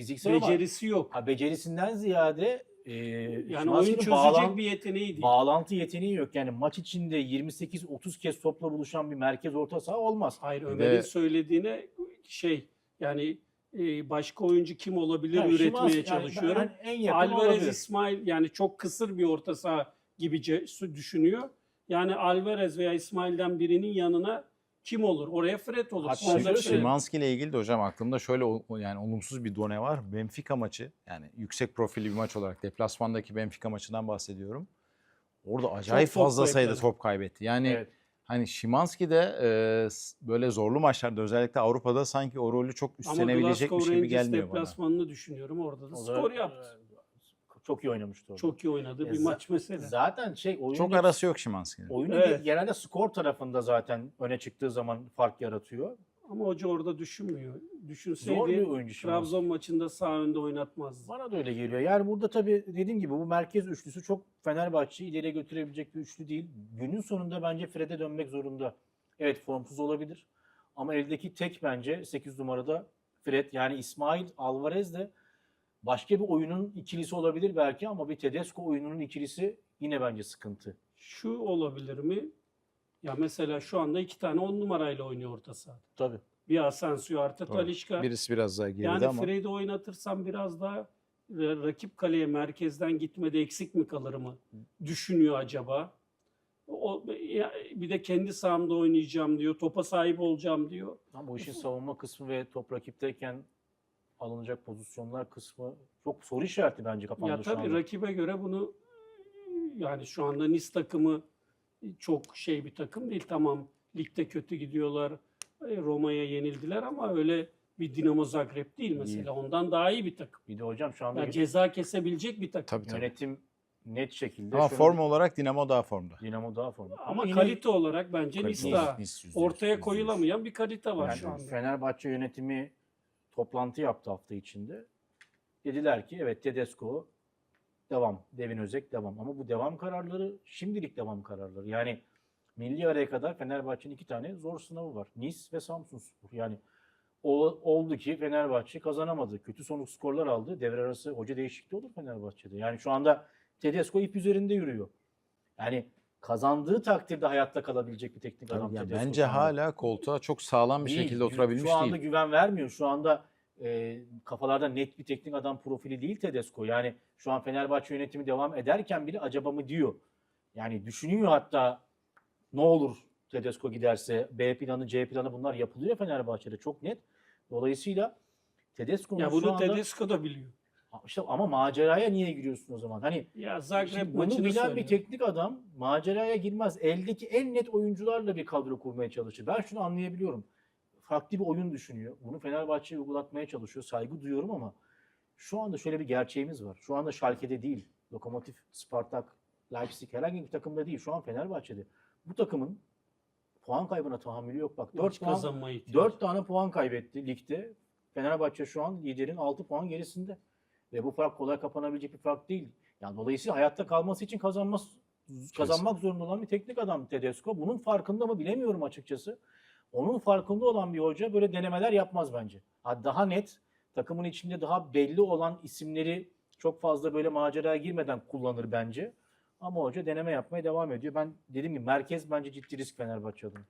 fiziksel ama Becerisi yok. ha, becerisinden ziyade e, Yani oyun çözecek bağlan- bir yeteneği değil. bağlantı yeteneği yok. Yani maç içinde 28-30 kez topla buluşan bir merkez orta saha olmaz. Hayır Ömer'in de- söylediğine şey yani e, başka oyuncu kim olabilir Yani üretmeye yani çalışıyorum. ben en yakın Alvarez olabilir. İsmail yani çok kısır bir orta saha gibi ce- düşünüyor. Yani Alvarez veya İsmail'den birinin yanına kim olur? Oraya Fred olur. Hatta şöyle şey-. Şimanski ile ilgili de hocam aklımda şöyle o yani olumsuz bir done var. Benfica maçı yani yüksek profilli bir maç olarak deplasmandaki Benfica maçından bahsediyorum. Orada acayip top fazla sayıda kayıpları. top kaybetti. Yani Evet. hani Şimanski de e, s- böyle zorlu maçlarda özellikle Avrupa'da sanki o rolü çok Ama üstlenebilecekmiş Glasgow gibi Rangers gelmiyor bana. deplasmanını düşünüyorum. Orada da O da- skor yaptı. Çok iyi oynamıştı orada. Çok iyi oynadı bir maç mesela. Zaten şey oyunun Çok arası yok Şimanski'nin. oyunu Evet. genelde skor tarafında zaten öne çıktığı zaman fark yaratıyor. Ama hoca orada düşünmüyor. Zor bir Düşünseydi oyuncu. Trabzon maçında sağ önde oynatmazdı. Bana da öyle geliyor. Yani burada tabii dediğim gibi bu merkez üçlüsü çok Fenerbahçe'yi ileriye götürebilecek bir üçlü değil. Günün sonunda bence Fred'e dönmek zorunda. Evet formsuz olabilir. Ama eldeki tek bence 8 numarada Fred. Yani İsmail Alvarez de başka bir oyunun ikilisi olabilir belki ama bir Tedesco oyununun ikilisi yine bence sıkıntı. Şu olabilir mi? Ya mesela şu anda iki tane on numarayla oynuyor orta sahada. Tabii. Bir Asensio artı Doğru. Talisca. Birisi biraz daha geride Yani ama Fred'i oynatırsam biraz daha ra- rakip kaleye merkezden gitmede eksik mi kalır mı? Düşünüyor acaba. O, ya bir de kendi sahamda oynayacağım diyor. Topa sahip olacağım diyor. Ama bu işin savunma kısmı ve top rakipteyken alınacak pozisyonlar kısmı çok soru işareti bence kafamda Ya şu tabii anda. rakibe göre bunu yani şu anda Nice takımı çok şey bir takım değil. Tamam ligde kötü gidiyorlar. E, Roma'ya yenildiler ama öyle bir Dinamo Zagreb değil mesela. Ondan daha iyi bir takım. Bir de hocam şu anda Yani ceza kesebilecek bir takım. tabii tabii. yönetim net şekilde. Ama form olarak Dinamo daha formda. Dinamo daha formda. Ama yine- kalite olarak bence Nice daha ortaya koyulamayan bir kalite var yani şu anda. Fenerbahçe yönetimi toplantı yaptı hafta içinde. Dediler ki evet Tedesco devam. Devin Özek devam. Ama bu devam kararları şimdilik devam kararları. Yani milli araya kadar Fenerbahçe'nin iki tane zor sınavı var. Nice ve Samsunspor. Yani o, oldu ki Fenerbahçe kazanamadı. Kötü sonuç skorlar aldı. Devre arası hoca değişikliği olur Fenerbahçe'de. Yani şu anda Tedesco ip üzerinde yürüyor. Yani kazandığı takdirde hayatta kalabilecek bir teknik adam yani Tedesco bence şu hala koltuğa çok sağlam bir Değil. şekilde oturabilmiş Şu anda değil. güven vermiyor. Şu anda e, kafalarda net bir teknik adam profili değil Tedesco. Yani şu an Fenerbahçe yönetimi devam ederken bile acaba mı diyor. Yani düşünüyor hatta ne olur Tedesco giderse B planı C planı bunlar yapılıyor Fenerbahçe'de çok net. Dolayısıyla Tedesco'nun Ya şu bunu anda Tedesco da biliyor. İşte ama maceraya niye giriyorsun o zaman? Hani Ya Zagreb Şimdi bunu maçını bilen söylüyor. bir teknik adam maceraya girmez. Eldeki en net oyuncularla bir kadro kurmaya çalışır. Ben şunu anlayabiliyorum. Farklı bir oyun düşünüyor. Bunu Fenerbahçe'ye uygulatmaya çalışıyor. Saygı duyuyorum ama şu anda şöyle bir gerçeğimiz var. Şu anda Schalke'de değil. Lokomotiv, Spartak, Leipzig herhangi bir takımda değil. Şu an Fenerbahçe'de. Bu takımın puan kaybına tahammülü yok. Bak 4 Maç puan, kazanma ihtiyacı. 4 tane puan kaybetti ligde. Fenerbahçe şu an liderin 6 puan gerisinde. Ve bu fark kolay kapanabilecek bir fark değil. Yani dolayısıyla hayatta kalması için kazanması kazanmak zorunda olan bir teknik adam Tedesco. Bunun farkında mı bilemiyorum açıkçası. Onun farkında olan bir hoca böyle denemeler yapmaz bence. Ha, Daha net takımın içinde daha belli olan isimleri çok fazla böyle maceraya girmeden kullanır bence. Ama hoca deneme yapmaya devam ediyor. Ben dediğim gibi merkez bence ciddi risk Fenerbahçe adına.